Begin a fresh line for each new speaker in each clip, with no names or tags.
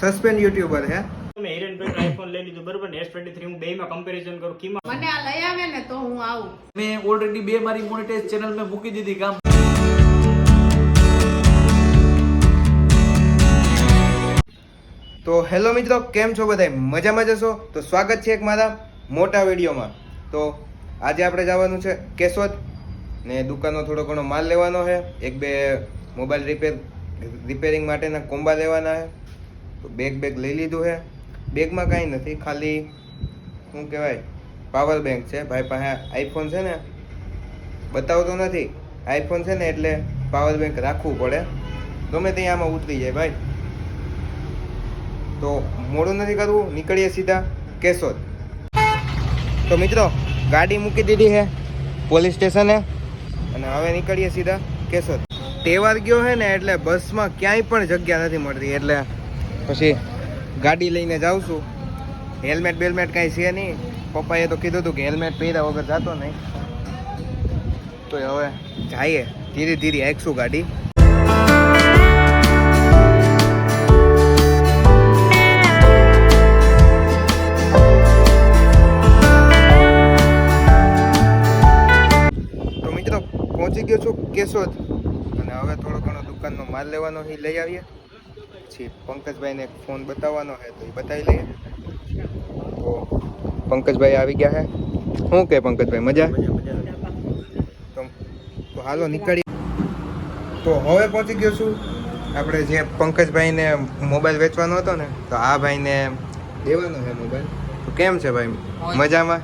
Suspend YouTuber હે.
મેં હિરેનભાઈનો iPhone લઈ લીધું બરોબર ને? એસ ટ્વેન્ટી થ્રી હું બેમાં કમ્પેરિઝન કરું કિંમત
મને આ લઈ આવે ને તો હું આવું.
મેં ઓલરેડી બે મારી મોનેટાઇઝ ચેનલ મેં મૂકી દીધી કામ
તો હેલો મિત્રો કેમ છો બધા મજામાં જશો તો સ્વાગત છે એક મારા મોટા વિડીયોમાં. તો આજે આપણે જવાનું છે કેશોદ ને દુકાનનો થોડો ઘણો માલ લેવાનો છે. એક બે મોબાઈલ રિપેર રિપેરિંગ માટેના કોમ્બા લેવાના છે. તો બેગ બેગ લઈ લીધું છે. બેગમાં કાંઈ નથી, ખાલી, શું કહેવાય પાવર બેંક છે. ભાઈ પાસે આઈફોન છે ને, બતાવતો નથી. આઈફોન છે ને એટલે પાવર બેંક રાખવું પડે. ગમે ત્યાં આમાં ઉતરી જાય ભાઈ. તો મોડું નથી કરવું, નીકળીએ સીધા કેશોદ. તો મિત્રો, ગાડી મૂકી દીધી છે પોલીસ સ્ટેશને અને હવે નીકળીએ સીધા કેશોદ. તહેવાર ગયો છે ને એટલે બસમાં ક્યાંય પણ જગ્યા નથી મળતી, એટલે પછી ગાડી લઈને જાઉં છું. હેલ્મેટ બેલમેટ કાંઈ છે નહીં. પપ્પાએ તો કીધું હતું કે હેલ્મેટ પહેર્યા વગર જતો નહીં. તો હવે જઈએ. ધીરે ધીરે હાંકશું ગાડી. તો મિત્રો, પહોંચી ગયો છું કેશોદ. અને હવે થોડો ઘણો દુકાનનો માલ લેવાનો એ લઈ આવીએ. પછી પંકજભાઈને ફોન બતાવવાનો છે તો એ બતાવી લઈએ. તો પંકજભાઈ આવી ગયા છે શું કે પંકજભાઈ મજા? તો હાલો નીકળી તો હવે પહોંચી ગયો છું. આપણે જે પંકજભાઈને મોબાઈલ વેચવાનો હતો ને તો આ ભાઈને દેવાનો છે મોબાઈલ. તો કેમ છે ભાઈ? મજામાં?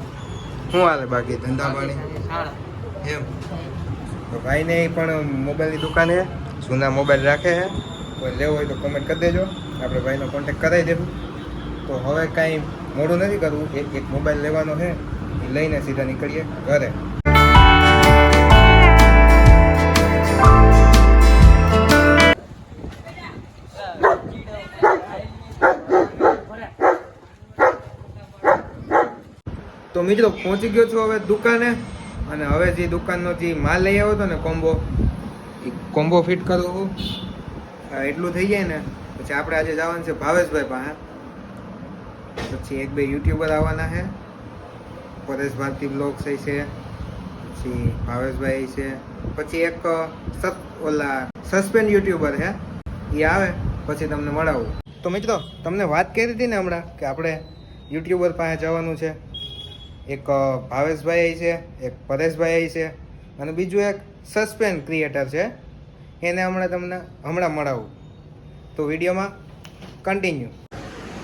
શું હાલે બાકી? ધંધા પાણી? એમ. તો ભાઈને પણ મોબાઈલની દુકાન છે જૂના મોબાઈલ રાખે છે કોઈ લેવો હોય તો કોમેન્ટ કરી દેજો. આપણે ભાઈનો કોન્ટેક કરાવી દેવું તો હવે કાંઈ મોડું નથી કરવું. એક એક મોબાઈલ લેવાનો છે. એ લઈને સીધા નીકળીએ ઘરે. તો મિત્રો પહોંચી ગયો છું હવે દુકાને. અને હવે જે દુકાનનો જે માલ લઈ આવ્યો હતો ને કોમ્બો એ કોમ્બો ફિટ કરું છું હા, એટલું થઈ જાય ને, પછી આપણે આજે જવાનું છે ભાવેશભાઈ પાસે. પછી એક બે યુટ્યુબર આવવાના છે. પરેશ ભારતી બ્લોગ્સ છે, પછી ભાવેશભાઈ છે, પછી એક સત, ઓલા સસ્પેન્ડ યુટ્યુબર છે, એ આવે, પછી તમને મળાવું. તો મિત્રો, તમને વાત કરી હતી ને હમણાં કે આપણે યુટ્યુબર પાસે જવાનું છે. એક ભાવેશભાઈ છે, એક પરેશભાઈ છે, અને બીજું એક સસ્પેન્ડ ક્રિએટર છે. એને હમણાં તમને હમણાં મળાવું. તો વિડીયોમાં કન્ટિન્યુ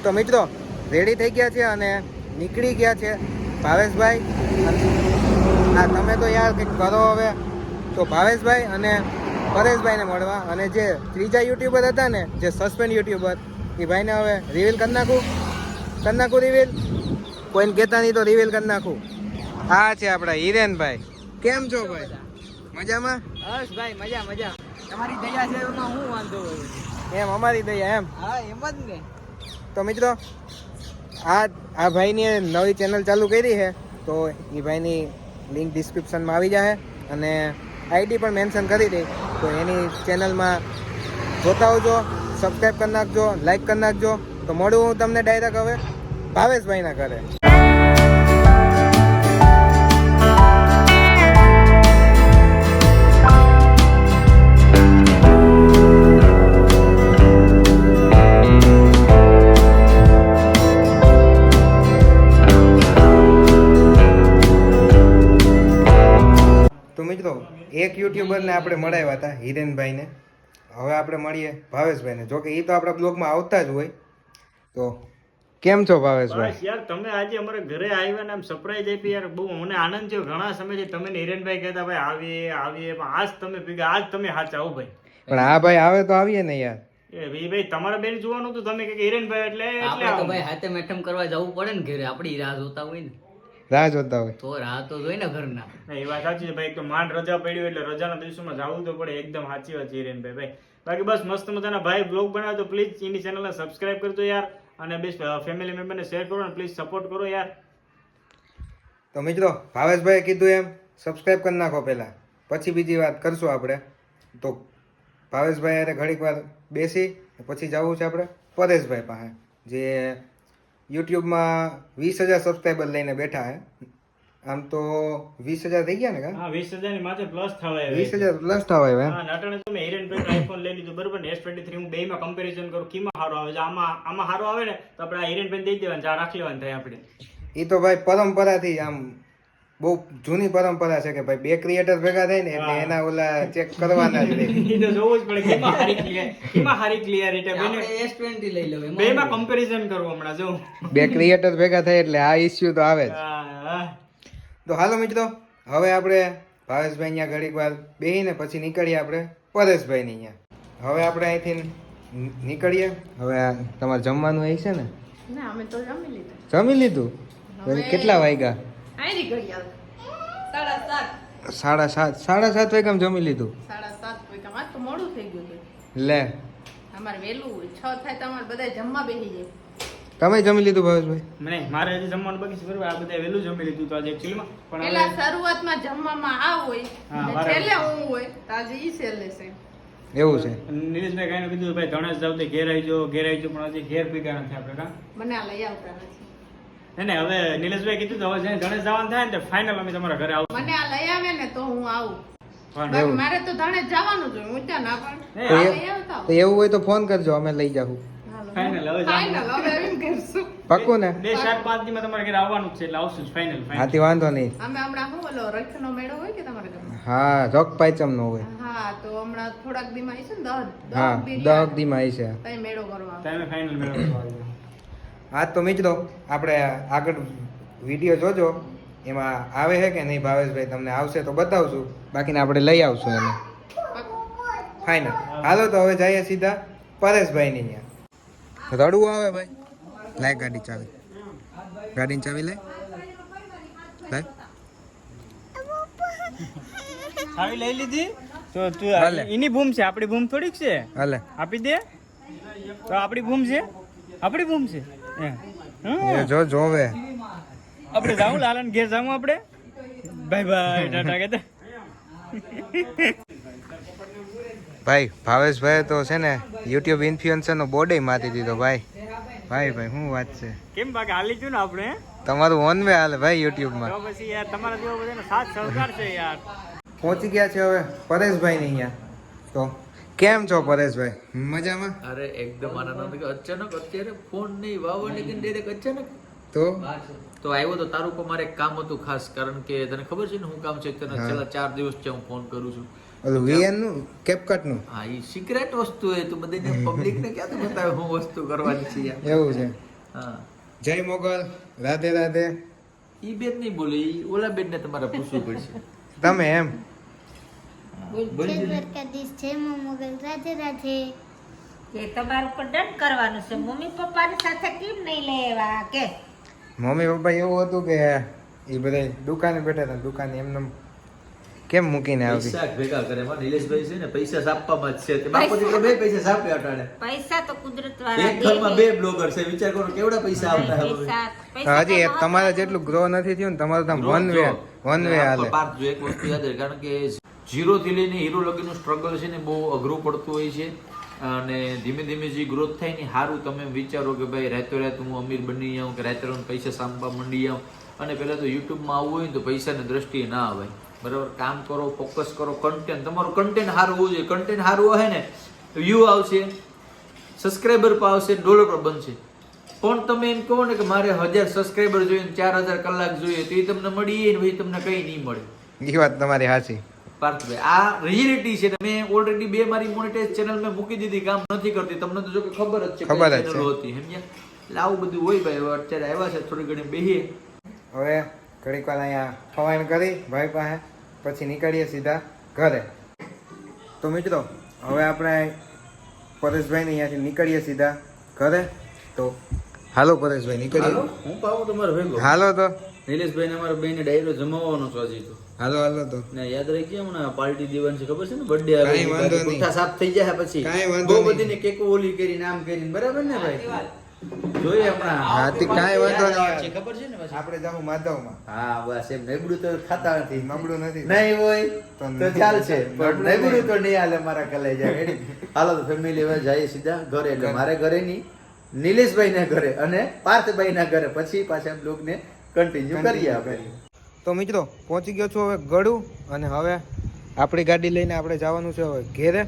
તો મિત્રો રેડી થઈ ગયા છે અને નીકળી ગયા છે ભાવેશભાઈ હા, તમે તો યાર કંઈક કરો હવે. તો ભાવેશભાઈ અને પરેશભાઈને મળવા અને જે ત્રીજા યુટ્યુબર હતા ને, જે સસ્પેન્ડ યુટ્યુબર, એ ભાઈને હવે રિવીલ કરી નાખું. કરી નાખું રિવીલ કોઈને કહેતા નહીં તો રિવીલ કરી નાખું. આ છે આપણા હિરેનભાઈ. કેમ છો ભાઈ? મજામાં?
બસ ભાઈ, મજા મજા. તમારી દયા છે એમાં હું વાંધો હોય?
એમ અમારી દયા એમ.
હા એમ જ ને.
તો મિત્રો આ આ ભાઈની નવી ચેનલ ચાલુ કરી છે તો એ ભાઈની લિંક ડિસ્ક્રિપ્શનમાં આવી જશે અને આઈડી પણ મેન્શન કરી દઈ તો એની ચેનલમાં જોતા આવજો સબસ્ક્રાઈબ કરી નાખજો લાઈક કરી નાખજો. તો મળું હું તમને ડાયરેક્ટ હવે ભાવેશભાઈના ઘરે. એક યુટ્યુબરને આપણે મળાવ્યા હતા હિરેનભાઈને. હવે આપણે મળીએ ભાવેશભાઈને. જો કે એ તો આપણા બ્લોગમાં આવતા જ હોય. તો કેમ છો ભાવેશભાઈ?
યાર તમે આજે અમારે ઘરે આવ્યા ને આમ સરપ્રાઈઝ આપી યાર. બહુ મને આનંદ થયો. ઘણા સમયથી તમે ને હિરેનભાઈ કહેતા ભાઈ આવીએ આવીએ. પણ આજ તમે ભેગા આજ તમે સાચા આવો ભાઈ.
પણ આ ભાઈ આવે તો આવીએ ને યાર.
એ ભાઈ તમારા બેન જોવાનું હતું તમે કે હિરેનભાઈ એટલે એટલે
આપણે તો ભાઈ હાથે મેઠમ કરવા જવું પડે ને ઘરે. આપણી રાહ જોતા હોય ને.
રાહ જોતા હોય.
તો રાહ તો જોઈ ને ઘરના.
એ વાત સાચી છે ભાઈ તો માંડ રજા પડી એટલે રજાના દિવસોમાં જવું તો પડે એકદમ સાચી વાત છે હિરેનભાઈ ભાઈ બાકી બસ મસ્ત મજાના ભાઈ બ્લોગ બનાવે તો પ્લીઝ એની ચેનલને સબસ્ક્રાઇબ કરજો યાર અને બેસ્ટ ફેમિલી મેમ્બરને શેર કરો અને પ્લીઝ સપોર્ટ કરો યાર.
તો મિત્રો ભાવેશભાઈએ કીધું એમ સબસ્ક્રાઈબ કરી નાખો પહેલાં. પછી બીજી વાત કરશું આપણે. તો ભાવેશભાઈ અરે ઘડીક વાર બેસી પછી જવું છે આપણે પરેશભાઈ પાસે જે યુટ્યુબમાં વીસ હજાર સબસ્ક્રાઈબર લઈને બેઠા હે. આમ તો વીસ હજાર થઈ ગયા ને કા?
હા વીસ હજારની માથે પ્લસ થવા
વીસ હજાર પ્લસ થવા આવ્યા
હા નાટણે તમે હિરેન પેટ આઈફોન લઈ લીધું બરોબર ને? એસ ટ્વેન્ટી થ્રી હું બેમાં કમ્પેરિઝન કરું કીમાં સારો આવે? છે આમાં આમાં સારો આવે ને તો આપણે આ હિરેન પેન દઈ દેવાનું આ રાખી લેવાનું થાય આપણે.
એ તો ભાઈ પરંપરાથી આમ બહુ જૂની પરંપરા છે કે ભાઈ બે ક્રિએટર ભેગા થાય ને એટલે એના ઓલા ચેક કરવાના જ રહે
એ તો જોવું જ પડે કેમાં હારી ક્લિયર કેમાં હારી ક્લિયરિટી બેને
S20 લઈ લઉં એમાં
બેમાં કમ્પેરિઝન કરું હમણાં જો.
બે ક્રિએટર ભેગા થાય એટલે આ ઇશ્યુ તો આવે જ. તો હાલો મિત્રો હવે આપણે ભાવેશભાઈ અહીંયા ઘડીક વાર બેહીને પછી નીકળીએ આપણે પરેશભાઈની અહીંયા. હવે આપણે અહીંથી નીકળીએ. હવે તમારે જમવાનું એ છે ને?
ના અમે તો જમી લીધું.
જમી લીધું? પછી કેટલા વાગ્યા?
આયરી ઘડિયાળ સાડા સાત.
સાડા સાત. સાડા સાત વાગ્યામાં જમી લીધું?
સાડા સાત વાગ્યા આજ તો મોડું થઈ ગયું છે
લે.
અમારે વહેલું હોય છ થાય તો અમારે બધા જમવા બેસી જાય.
તમે જમી લીધું ભાવેશભાઈ?
મને મારે હજી જમવાનું બાકી છે આ બધા વહેલું જમી લીધું તો આજે એકચ્યુઅલીમાં પણ
પેલા શરૂઆતમાં જમવામાં આ હોય. છેલ્લે હું હોય તો આજે ઈ છેલ્લે છે.
એવું છે.
નિલેશભાઈ કાંઈ કીધું ભાઈ ધણેશ જાવ તો ઘેર આવી જો ઘેર આવી જો પણ આજે ઘેર ભેગા નથી આપણે કાં?
મને લઈ આવતા નથી.
નહીં, હવે નિલેશભાઈ કીધું હવે જ્યાં ધણે જવાનું થાય ને તો ફાઇનલ અમે તમારા ઘરે આવું
મને આ લઈ આવે ને તો હું આવું. મારે તો ધણે જવાનું જ હોય હું ત્યાં ના પણ
તો
આ
એ-
લઈ આવતા
તો એવું હોય તો ફોન કરજો અમે લઈ જાઉં
Final, હવે
ફાઇનલ હવે એમ કરશું.
પાક્કું ને?
બે ચાર પાંચ દીમાં તમારે ઘરે આવવાનું છે એટલે આવશું ફાઇનલ
હાથી વાંધો નહીં.
અમે હમણાં શું ઓલો રથનો મેળો હોય કે તમારે?
હા રોક પાયચમ નો હોય.
હા તો હમણાં થોડાક દીમાં છે ને દહ
હા
દહ
દીમાં આવી છે
મેળો કરવા
તમે ફાઇનલ મેળવવા
આજ તો મિત્રો આપણે આગળ વીડિયો જોજો. એમાં આવે છે કે નહીં ભાવેશભાઈ તમને આવશે તો બતાવશું. બાકીને આપણે લઈ આવશું એને. ફાઇનલ હાલો તો હવે જઈએ સીધા પરેશભાઈની ત્યાં રડવું આવે ભાઈ. લાય ગાડી ચાવી. ગાડીની ચાવી લે લાય.
આવી લઈ લીધી? તો તું એની ભૂમ છે આપણી ભૂમ થોડીક છે?
હાલે.
આપી દે. તો આપણી ભૂમ છે? આપણી ભૂમ છે.
એ જો જોવે.
આપણે જાવું લાલન ઘેર જાવું આપણે? બાય બાય ટાટા કે
ભાઈ ભાવેશભાઈ તો છે ને યુટ્યુબ ઇન્ફ્લુએન્સરનો બોર્ડે મારી દીધો ભાઈ. ભાઈ ભાઈ શું વાત છે?
કેમ બાકી હાલી છું ને આપણે?
તમારું ઓન વે હાલે ભાઈ યુટ્યુબમાં.
માં પછી યાર તમારા જેવો બધાનો સાથ સહકાર છે યાર.
પહોંચી ગયા છે હવે પરેશભાઈ ને અહીંયા. તો કેમ છો પરેશભાઈ? મજામાં?
અરે એકદમ આનંદ અચાનક અત્યારે ફોન નહીં વાવને લેકિન ડાયરેક્ટ અચાનક.
તો?
તો આવ્યો તો તારું પર મારે કામ હતું ખાસ કારણ કે તને ખબર છે ને હું કામ છે તને છેલ્લા ચાર દિવસ છે હું ફોન કરું છું.
ઓલું વીએનનું કેપકટનું
હા એ સિક્રેટ વસ્તુ એ તું બધાને પબ્લિક ને ક્યાં બતાવે હું વસ્તુ કરવાની છે
એવું છે.
હા.
જય મોગલ રાધે રાધે.
ઈ બેન નહીં બોલે ઓલા બેન ને તમારે પૂછવું પડશે.
તમે એમ?
બોલી
જય દ્વારકાધીશ જય મા મોગલ રાધે રાધે.
કે તમારું પર દંડ કરવાનું છે. મમ્મી પપ્પાની સાથે કેમ નહીં લેવા કે?
મમ્મી પપ્પા એવું હતું કે એ બધા દુકાને બેઠા હતા દુકાને એમને કેમ મૂકીને આવી
પૈસા ભેગા કરે. એમાં નિલેશભાઈ છે ને પૈસા આપવામાં જ છે. તે બાપુ દીકરો બે પૈસા સાપે અટાડે
પૈસા તો કુદરત વાળા
એક ઘરમાં બે બ્લોગર છે. વિચાર કરો કેવડા પૈસા આવતા
હજી તમારે જેટલું ગ્રો નથી થયું ને તમારું તો વન વે વન વે હાલે.
પાંચ જો એક વસ્તુ યાદ રહે કારણ કે ઝીરો થી લઈને હીરો લગીનું સ્ટ્રગલ છે ને બહુ અઘરું પડતું હોય છે. અને ધીમે ધીમે જે ગ્રોથ થાય ને સારું તમે વિચારો કે ભાઈ રાતો રાત હું અમીર બની જાઉં કે રાતે રાત પૈસા સાંભળવા મંડી જાઉં અને પહેલાં તો યુટ્યુબમાં આવવું હોય ને તો પૈસાની દ્રષ્ટિએ ના આવે બરાબર? કામ કરો ફોકસ કરો કન્ટેન્ટ તમારું કન્ટેન્ટ સારું હોવું જોઈએ. કન્ટેન્ટ સારું હોય ને વ્યૂ આવશે સબસ્ક્રાઈબર પર આવશે ડોલર પર બનશે. પણ તમે એમ કહો ને કે મારે હજાર સબસ્ક્રાઈબર જોઈએ ચાર હજાર કલાક જોઈએ તો એ તમને મળીએ ને પછી તમને કંઈ નહીં મળે.
એ વાત તમારી સાચી
પાર્થભાઈ આ રિયલિટી છે. મેં ઓલરેડી બે મારી મોનેટાઇઝ ચેનલ મેં મૂકી દીધી કામ નથી કરતી. તમને તો જો કે ખબર જ છે
ખબર જ છે.
હતી સમજ્યા? એટલે આવું બધું હોય ભાઈ. હવે અત્યારે આવ્યા છે થોડી ઘણી બેહીએ.
હવે ઘડીક વાર અહીંયા ફવાઈન કરી ભાઈ પાસે. પછી નીકળીએ સીધા ઘરે. તો મિત્રો હવે આપણે પરેશભાઈને અહીંયાથી નીકળીએ સીધા ઘરે. તો હાલો પરેશભાઈ નીકળીએ.
હું પાવું તમારો ભેગો?
હાલો તો.
નિલેશભાઈ ને અમારા બેને ડાયરો જમાવવાનો છે હજી તો.
હાલો હાલો તો.
ને યાદ રહી હમણાં પાર્ટી દેવાની છે ખબર છે ને? બર્થડે
કાંઈ વાંધો નહીં.
પુઠ્ઠા સાફ થઈ જાય પછી.
કાંઈ વાંધો
બહુ બધીને કેક ઓલી કરીને આમ કરીને બરાબર ને ભાઈ? જોઈએ હમણાં.
હા તે કાંઈ વાંધો
છે
નહીં.
ખબર છે ને પછી?
આપણે જાવું માધવમાં.
હા બસ એમ નબળું તો ખાતા નથી.
નબળું નથી.
નહીં હોય
તો
ચાલ
છે.
પણ નબળું તો નહીં હાલે મારા કલેજા જાય હાલો તો ફેમિલી હવે જઈએ સીધા ઘરે. એટલે મારે ઘરે નહીં નિલેશભાઈના ઘરે અને પાર્થભાઈના ઘરે. પછી પાછા બ્લોગને કન્ટિન્યુ કરીએ આપણે.
તો મિત્રો, પહોંચી ગયો છું હવે ગળું અને હવે આપણી ગાડી લઈને આપણે જવાનું છે હવે ઘેરે.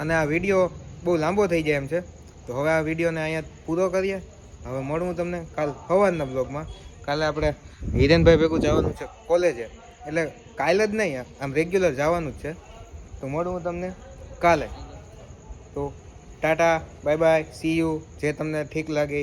અને આ વીડિયો બહુ લાંબો થઈ જાય એમ છે. તો હવે આ વિડીયોને અહીંયા પૂરો કરીએ. હવે મળું તમને કાલ સવારના બ્લોગમાં. કાલે આપણે હિરેનભાઈ ભેગું જવાનું છે કોલેજે. એટલે કાલે જ નહીં, આમ રેગ્યુલર જવાનું જ છે. તો મળું તમને કાલે. તો Tata, bye bye see you જે તમને ઠીક લાગે